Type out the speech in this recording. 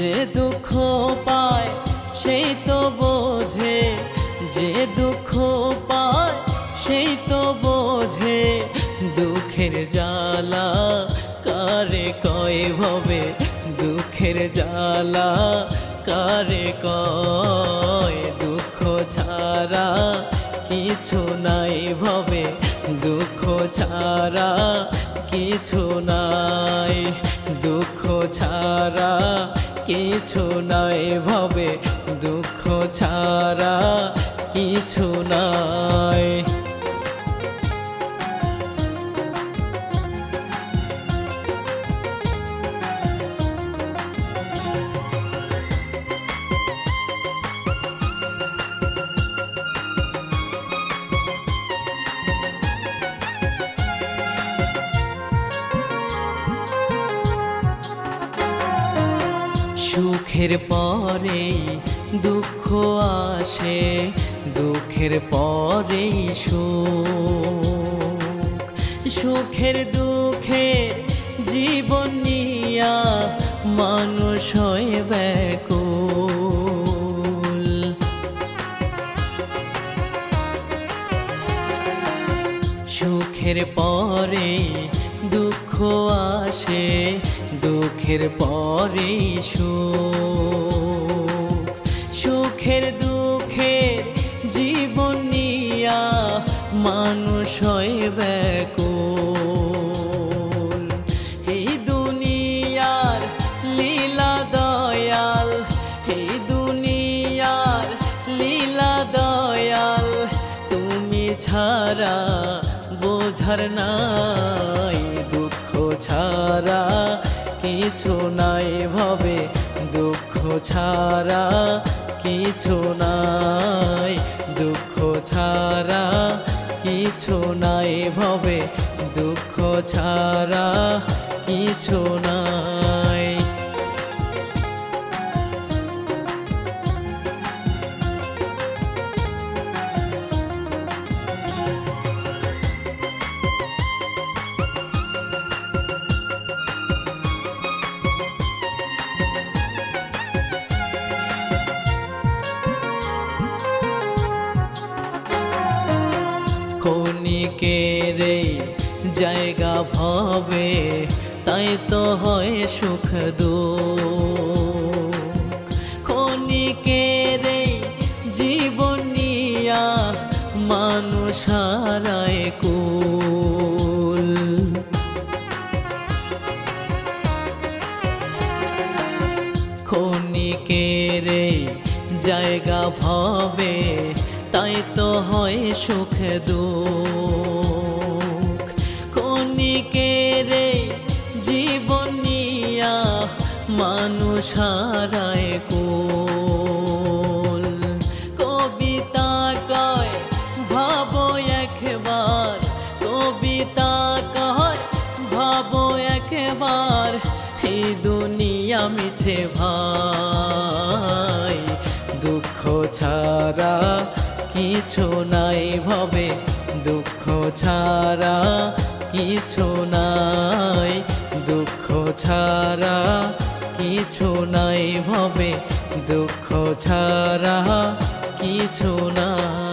যে দুঃখ পায়, সেই তো বোঝে। যে দুঃখ পায়, সেই তো বোঝে। দুঃখের জ্বালা কারে কয় ভবে? দুঃখের জ্বালা কারে কয়? দুঃখ ছাড়া কিছু নাই ভবে। দুঃখ ছাড়া কিছু নাই। দুঃখ ছাড়া কিছু নাই ভবে দুঃখ ছাড়া কিছু নাই সুখের পরে দুঃখ আসে, দুঃখের পরেই সুখ। সুখের দুঃখে জীবন নিয়া মানুষ হয় ব্যাকুল। সুখের পরে দুঃখ আসে, দুঃখের পরে সুখ। সুখের দুঃখে জীবন নিয়া মানুষ হয় দুনিয়ার লীলা দয়াল দুনিয়ার লীলা দয়াল, তুমি ছাড়া বোঝার নাই, দুঃখ ছাড়া কিছু নাই, ভবে দুঃখ ছাড়া কিছু নাই, দুঃখ ছাড়া কিছু নাই, ভবে দুঃখ ছাড়া কিছু নাই। ক্ষণিকের এই জায়গা ভাবে, তাই তো হয় সুখ দুঃখ। ক্ষণিকের এই জীবন নিয়া মানুষ হারায় কুল। এই জায়গা ভাবে হয় সুখ দুঃখ। ক্ষণিকের এই জীবন নিয়া মানুষ হারায় কুল। কবিতা কয়, ভাবো কবিতা দুনিয়া কিছু নাই ভবে, দুঃখ ছাড়া কিছু নাই, দুঃখ ছাড়া কিছু নাই ভবে, দুঃখ ছাড়া কিছু নাই।